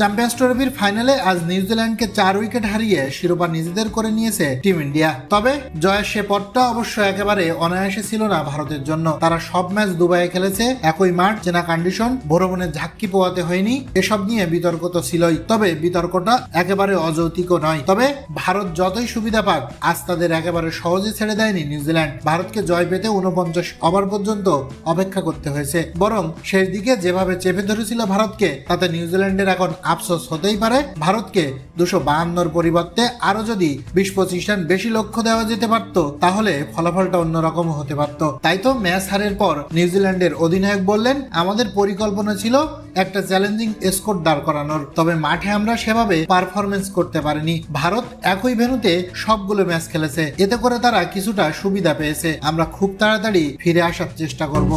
Champions ট্রফির ফাইনালে আজ নিউজিল্যান্ডকে চার উইকেট হারিয়ে শিরোপা নিজেদের করে নিয়েছে টিম ইন্ডিয়া তবে জয়ের সে পথটা অবশ্য একেবারে অনায়াসে ছিল না ভারতের জন্য। তারা সব ম্যাচ দুবাইয়ে খেলেছে, একই মাঠ, চেনা কন্ডিশন ভ্রমণে ঝাক্কি পোয়াতে হয়নি। এসব নিয়ে বিতর্ক তো ছিলই, তবে বিতর্কটা একেবারে অযৌক্তিকও নয়। তবে ভারত যতই সুবিধা পাক, আজ তাদের একেবারে সহজে ছেড়ে দেয়নি নিউজিল্যান্ড ভারতকে জয় পেতে উনপঞ্চাশ ওভার পর্যন্ত অপেক্ষা করতে হয়েছে। বরং শেষ দিকে যেভাবে চেপে ধরেছিল ভারতকে, তাতে নিউজিল্যান্ডের এখন আফসোস হতেই পারে, ভারতকে দুশো বাহান্নর পরিবর্তে আরও যদি বিশ পঁচিশ রান বেশি লক্ষ্য দেওয়া যেতে পারত, তাহলে ফলাফলটা অন্যরকম হতে পারত। তাই তো ম্যাচ হারের পর নিউজিল্যান্ডের অধিনায়ক বললেন, আমাদের পরিকল্পনা ছিল একটা চ্যালেঞ্জিং স্কোর দাঁড় করানোর, তবে মাঠে আমরা সেভাবে পারফরমেন্স করতে পারিনি। ভারত একই ভেনুতে সবগুলো ম্যাচ খেলেছে, এতে করে তারা কিছুটা সুবিধা পেয়েছে। আমরা খুব তাড়াতাড়ি ফিরে আসার চেষ্টা করব।